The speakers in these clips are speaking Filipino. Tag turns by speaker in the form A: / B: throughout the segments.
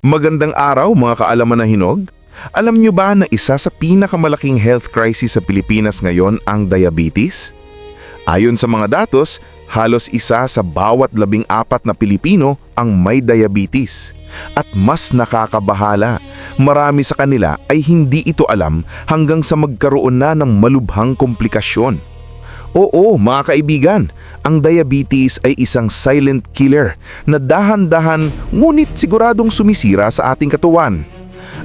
A: Magandang araw mga kaalaman na hinog. Alam nyo ba na isa sa pinakamalaking health crisis sa Pilipinas ngayon ang diabetes? Ayon sa mga datos, halos isa sa bawat labing apat na Pilipino ang may diabetes. At mas nakakabahala, marami sa kanila ay hindi ito alam hanggang sa magkaroon na ng malubhang komplikasyon. Oo, mga kaibigan, ang diabetes ay isang silent killer na dahan-dahan ngunit siguradong sumisira sa ating katawan.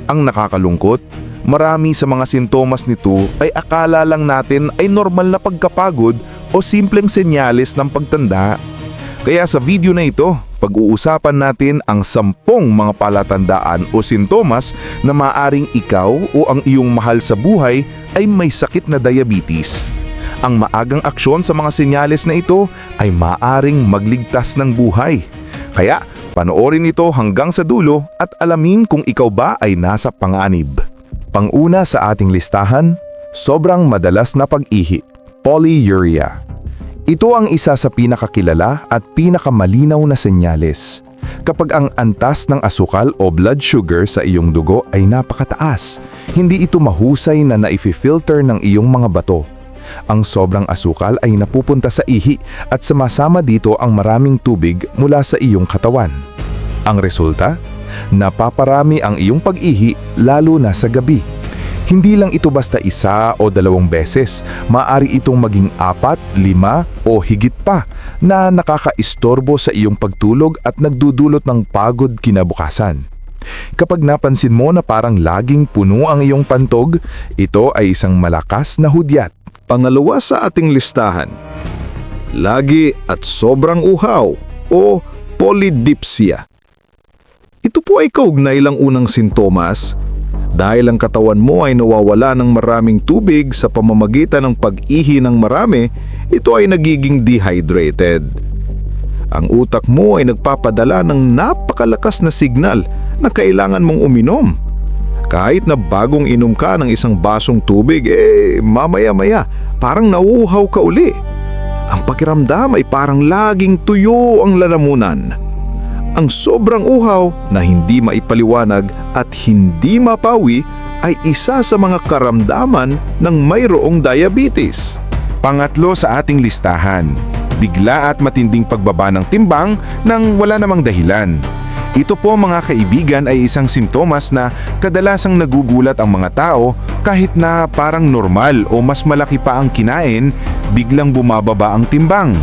A: Ang nakakalungkot, marami sa mga sintomas nito ay akala lang natin ay normal na pagkapagod o simpleng senyales ng pagtanda. Kaya sa video na ito, pag-uusapan natin ang sampung mga palatandaan o sintomas na maaring ikaw o ang iyong mahal sa buhay ay may sakit na diabetes. Ang maagang aksyon sa mga senyales na ito ay maaring magligtas ng buhay. Kaya panoorin ito hanggang sa dulo at alamin kung ikaw ba ay nasa panganib. Panguna sa ating listahan, sobrang madalas na pag-ihi, polyuria. Ito ang isa sa pinakakilala at pinakamalinaw na senyales. Kapag ang antas ng asukal o blood sugar sa iyong dugo ay napakataas, hindi ito mahusay na naifi-filter ng iyong mga bato. Ang sobrang asukal ay napupunta sa ihi at sumasama dito ang maraming tubig mula sa iyong katawan. Ang resulta? Napaparami ang iyong pag-ihi lalo na sa gabi. Hindi lang ito basta isa o dalawang beses, maaari itong maging apat, lima o higit pa na nakakaistorbo sa iyong pagtulog at nagdudulot ng pagod kinabukasan. Kapag napansin mo na parang laging puno ang iyong pantog, ito ay isang malakas na hudyat.
B: Pangalawa sa ating listahan, lagi at sobrang uhaw o polydipsia. Ito po ay kaugnay lang unang sintomas dahil ang katawan mo ay nawawala ng maraming tubig sa pamamagitan ng pag-ihi ng marami, ito ay nagiging dehydrated. Ang utak mo ay nagpapadala ng napakalakas na signal na kailangan mong uminom. Kahit na bagong inom ka ng isang basong tubig, eh mamaya-maya parang nauuhaw ka uli. Ang pakiramdam ay parang laging tuyo ang lalamunan. Ang sobrang uhaw na hindi maipaliwanag at hindi mapawi ay isa sa mga karamdaman ng mayroong diabetes.
A: Pangatlo sa ating listahan, bigla at matinding pagbaba ng timbang nang wala namang dahilan. Ito po mga kaibigan ay isang simptomas na kadalasang nagugulat ang mga tao kahit na parang normal o mas malaki pa ang kinain, biglang bumababa ang timbang.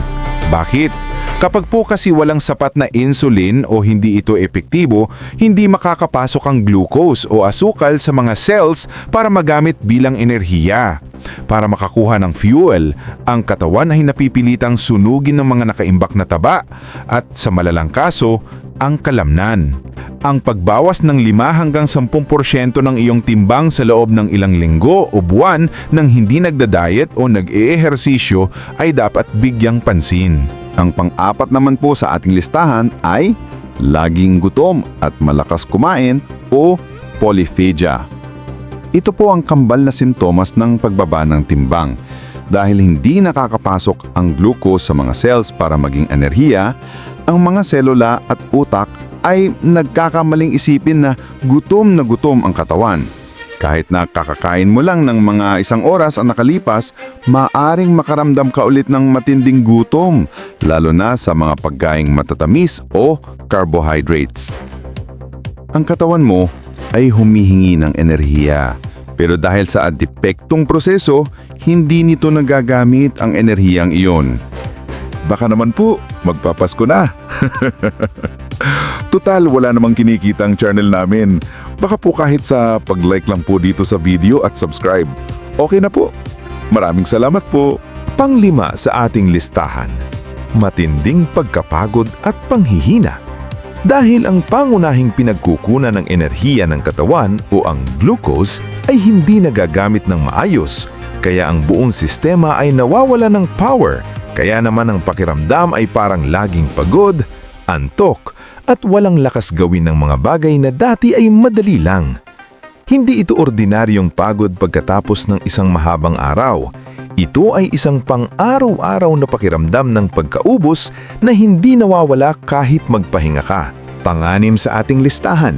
A: Bakit? Kapag po kasi walang sapat na insulin o hindi ito epektibo, hindi makakapasok ang glucose o asukal sa mga cells para magamit bilang enerhiya. Para makakuha ng fuel, ang katawan ay napipilitang sunugin ng mga nakaimbak na taba at sa malalang kaso, ang kalamnan. Ang pagbawas ng 5 hanggang 10% ng iyong timbang sa loob ng ilang linggo o buwan nang hindi nagda-diet o nag-eehersisyo ay dapat bigyang pansin.
B: Ang pang-apat naman po sa ating listahan ay laging gutom at malakas kumain o polyphagia. Ito po ang kambal na simptomas ng pagbaba ng timbang. Dahil hindi nakakapasok ang glucose sa mga cells para maging enerhiya, ang mga selula at utak ay nagkakamaling isipin na gutom na gutom ang katawan. Kahit na kakakain mo lang ng mga isang oras ang nakalipas, maaring makaramdam ka ulit ng matinding gutom, lalo na sa mga pagkaing matatamis o carbohydrates. Ang katawan mo ay humihingi ng enerhiya. Pero dahil sa depektong proseso, hindi nito nagagamit ang enerhiyang iyon. Baka naman po, magpapasko na. Total, wala namang kinikita ang channel namin. Baka po kahit sa pag-like lang po dito sa video at subscribe. Okay na po. Maraming salamat po.
A: Panglima sa ating listahan, matinding pagkapagod at panghihina. Dahil ang pangunahing pinagkukunan ng enerhiya ng katawan o ang glucose ay hindi nagagamit ng maayos, kaya ang buong sistema ay nawawala ng power, kaya naman ang pakiramdam ay parang laging pagod, antok, at walang lakas gawin ng mga bagay na dati ay madali lang. Hindi ito ordinaryong pagod pagkatapos ng isang mahabang araw. Ito ay isang pang-araw-araw na pakiramdam ng pagkaubos na hindi nawawala kahit magpahinga ka. Panganim sa ating listahan,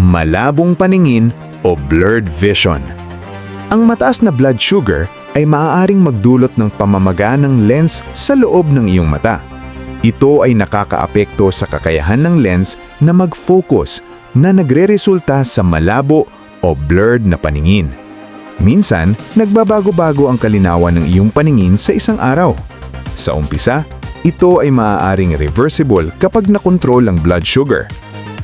C: malabong paningin o blurred vision. Ang mataas na blood sugar ay maaaring magdulot ng pamamaga ng lens sa loob ng iyong mata. Ito ay nakakaapekto sa kakayahan ng lens na mag-focus na nagre-resulta sa malabo o blurred na paningin. Minsan, nagbabago-bago ang kalinawan ng iyong paningin sa isang araw. Sa umpisa, ito ay maaaring reversible kapag nakontrol ang blood sugar.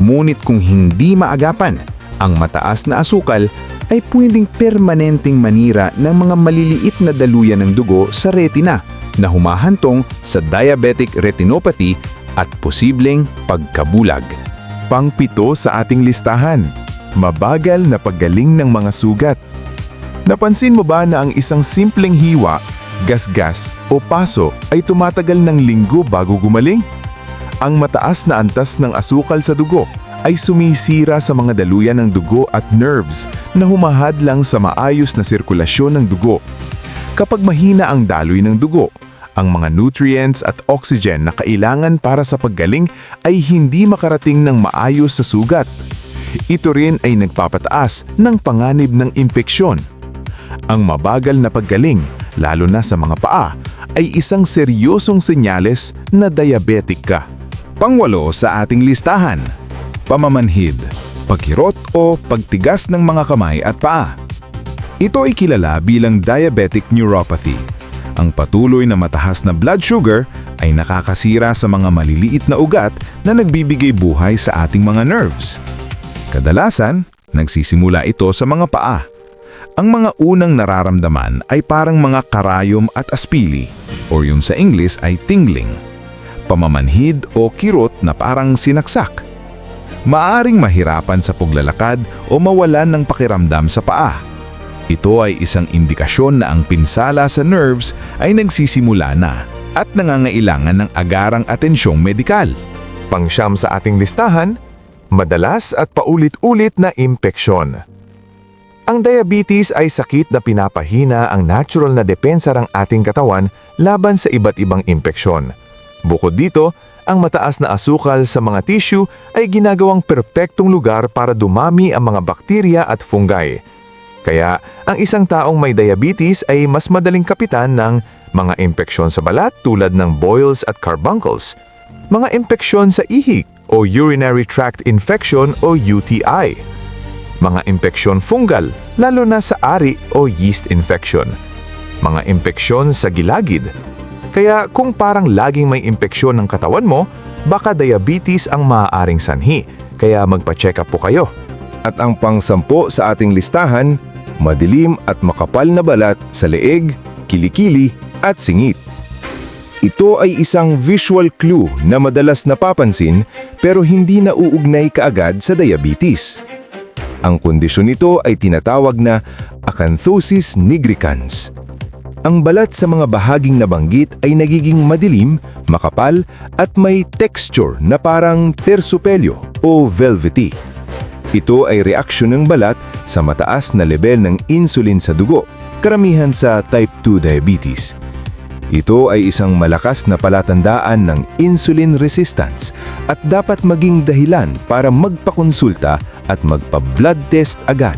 C: Ngunit kung hindi maagapan, ang mataas na asukal ay pwedeng permanenteng manira ng mga maliliit na daluyan ng dugo sa retina na humahantong sa diabetic retinopathy at posibleng pagkabulag.
A: Pangpito sa ating listahan, mabagal na paggaling ng mga sugat. Napansin mo ba na ang isang simpleng hiwa, gasgas o paso ay tumatagal ng linggo bago gumaling? Ang mataas na antas ng asukal sa dugo ay sumisira sa mga daluyan ng dugo at nerves na humahadlang sa maayos na sirkulasyon ng dugo. Kapag mahina ang daloy ng dugo, ang mga nutrients at oxygen na kailangan para sa paggaling ay hindi makarating ng maayos sa sugat. Ito rin ay nagpapataas ng panganib ng impeksyon. Ang mabagal na paggaling, lalo na sa mga paa, ay isang seryosong senyales na diabetic ka.
B: Pangwalo sa ating listahan, pamamanhid, pagkirot o pagtigas ng mga kamay at paa. Ito ay kilala bilang diabetic neuropathy. Ang patuloy na matahas na blood sugar ay nakakasira sa mga maliliit na ugat na nagbibigay buhay sa ating mga nerves. Kadalasan, nagsisimula ito sa mga paa. Ang mga unang nararamdaman ay parang mga karayom at aspili, or yung sa English ay tingling pamamanhid o kirot na parang sinaksak. Maaring mahirapan sa paglalakad o mawalan ng pakiramdam sa paa. Ito ay isang indikasyon na ang pinsala sa nerves ay nagsisimula na at nangangailangan ng agarang atensyong medikal.
A: Pangsyam sa ating listahan, madalas at paulit-ulit na impeksyon. Ang diabetes ay sakit na pinapahina ang natural na depensa ng ating katawan laban sa iba't ibang impeksyon. Bukod dito, ang mataas na asukal sa mga tissue ay ginagawang perpektong lugar para dumami ang mga bakterya at fungi. Kaya, ang isang taong may diabetes ay mas madaling kapitan ng mga impeksyon sa balat tulad ng boils at carbuncles, mga impeksyon sa ihik o urinary tract infection o UTI, mga impeksyon fungal lalo na sa ari o yeast infection, mga impeksyon sa gilagid. Kaya kung parang laging may impeksyon ng katawan mo, baka diabetes ang maaaring sanhi, kaya magpa-check up po kayo.
D: At ang pangsampo sa ating listahan, madilim at makapal na balat sa leeg, kilikili at singit. Ito ay isang visual clue na madalas napapansin pero hindi nauugnay kaagad sa diabetes. Ang kondisyon nito ay tinatawag na acanthosis nigricans. Ang balat sa mga bahaging nabanggit ay nagiging madilim, makapal at may texture na parang tersopelyo o velvety. Ito ay reaksyon ng balat sa mataas na level ng insulin sa dugo, karamihan sa type 2 diabetes. Ito ay isang malakas na palatandaan ng insulin resistance at dapat maging dahilan para magpakonsulta at magpa-blood test agad.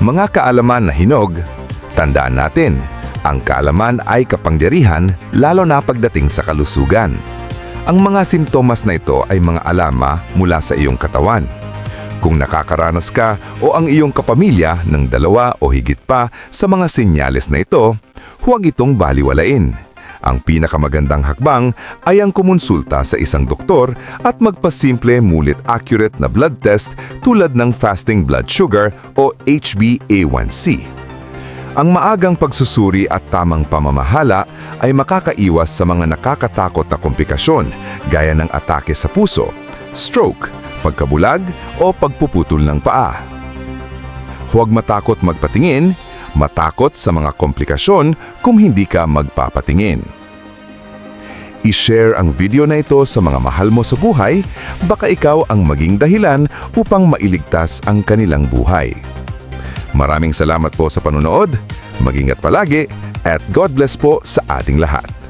A: Mga kaalaman na hinog, tandaan natin, ang kaalaman ay kapangyarihan lalo na pagdating sa kalusugan. Ang mga simptomas na ito ay mga alama mula sa iyong katawan. Kung nakakaranas ka o ang iyong kapamilya ng dalawa o higit pa sa mga senyales na ito, huwag itong baliwalain. Ang pinakamagandang hakbang ay ang kumonsulta sa isang doktor at magpasimple mulit accurate na blood test tulad ng fasting blood sugar o HbA1c. Ang maagang pagsusuri at tamang pamamahala ay makakaiwas sa mga nakakatakot na komplikasyon gaya ng atake sa puso, stroke, pagkabulag o pagpuputol ng paa. Huwag matakot magpatingin, matakot sa mga komplikasyon kung hindi ka magpapatingin. I-share ang video na ito sa mga mahal mo sa buhay, baka ikaw ang maging dahilan upang mailigtas ang kanilang buhay. Maraming salamat po sa panonood, mag-ingat palagi, at God bless po sa ating lahat.